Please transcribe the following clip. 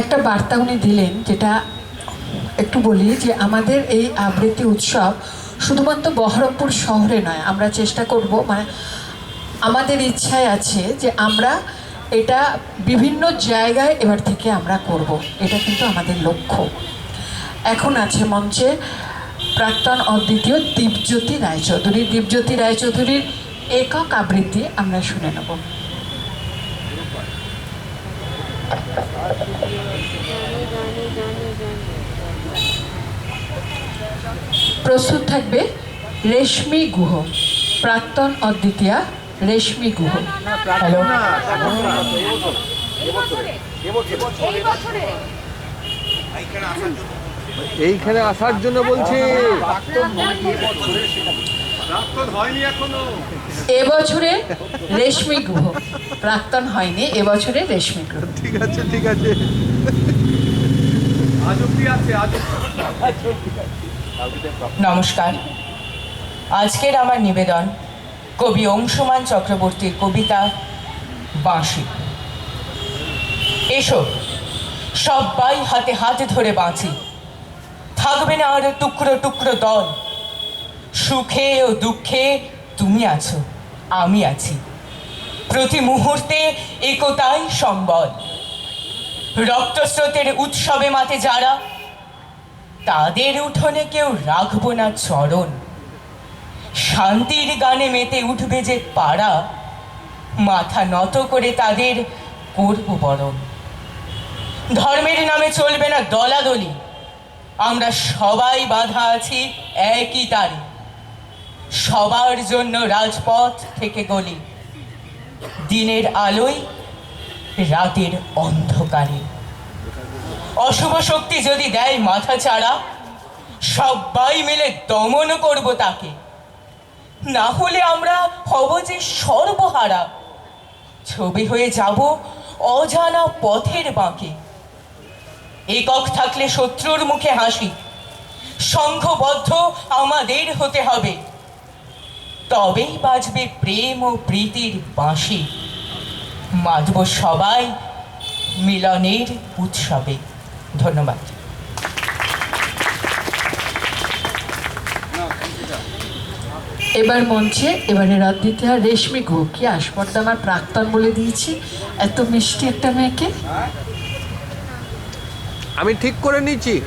একটা বার্তা উনি দিলেন যেটা একটু বলি যে আমাদের এই আবৃত্তি উৎসব শুধুমাত্র বহরমপুর শহরে নয়, আমরা চেষ্টা করব মানে আমাদের ইচ্ছায় আছে যে আমরা এটা বিভিন্ন জায়গায় এবার থেকে আমরা করব, এটা কিন্তু আমাদের লক্ষ্য। এখন আছে মঞ্চে প্রাক্তন অদ্বিতীয় দীপজ্যোতি রায়চৌধুরী। দীপজ্যোতি রায়চৌধুরীর একক আবৃত্তি আমরা শুনে নেব। প্রস্তুত থাকবে রেশমি গুহ প্রাক্তন অদ্বিতীয়া রেশমি গুহ। হ্যালো। এইখানে আসার জন্য বলছি। এবছরে রেশমি গুহ প্রাক্তন হয়নি এবছরে রেশমি গুহ। ঠিক আছে ঠিক আছে। নমস্কার। আজকের আমার নিবেদন কবি অংশুমান চক্রবর্তীর কবিতা বাঁশি। এসো সবাই হাতে হাত ধরে বাঁচি। থাকবে না আর টুকরো টুকরো দল। সুখে ও দুঃখে তুমি আছো, আমি আছি। প্রতি মুহূর্তে একতাই সম্বল। রক্তস্রোতের উৎসবে মাতে যারা তাদের উঠোনে কেউ রাখব না চরণ। শান্তির গানে মেতে উঠবে যে পাড়া, মাথা নত করে তাদের করব বরণ। ধর্মের নামে চলবে না দলাদলি। আমরা সবাই বাধা আছি একই তারে। সবার জন্য রাজপথ থেকে গলি। দিনের আলোয় রাতের অন্ধকারে। অশুভ শক্তি যদি দেয় মাথা ছাড়া, সবাই মিলে দমন করব তাকে। না হলে আমরা হব যে সর্বহারা। ছবি হয়ে যাব অজানা পথের বাঁকে। একক থাকলে শত্রুর মুখে হাসি। সংঘবদ্ধ আমাদের হতে হবে। তবেই বাজবে প্রেম ও প্রীতির বাঁশি। মাতব সবাই মিলনের উৎসবে। ধন্যবাদ। এবার মঞ্চে, এবারে অদ্বিতীয়া রেশমি ঘুকি আসপর্দা আমার প্রাক্তন বলে দিয়েছি। এত মিষ্টি একটা মেয়েকে। আমি ঠিক করে নিচ্ছি।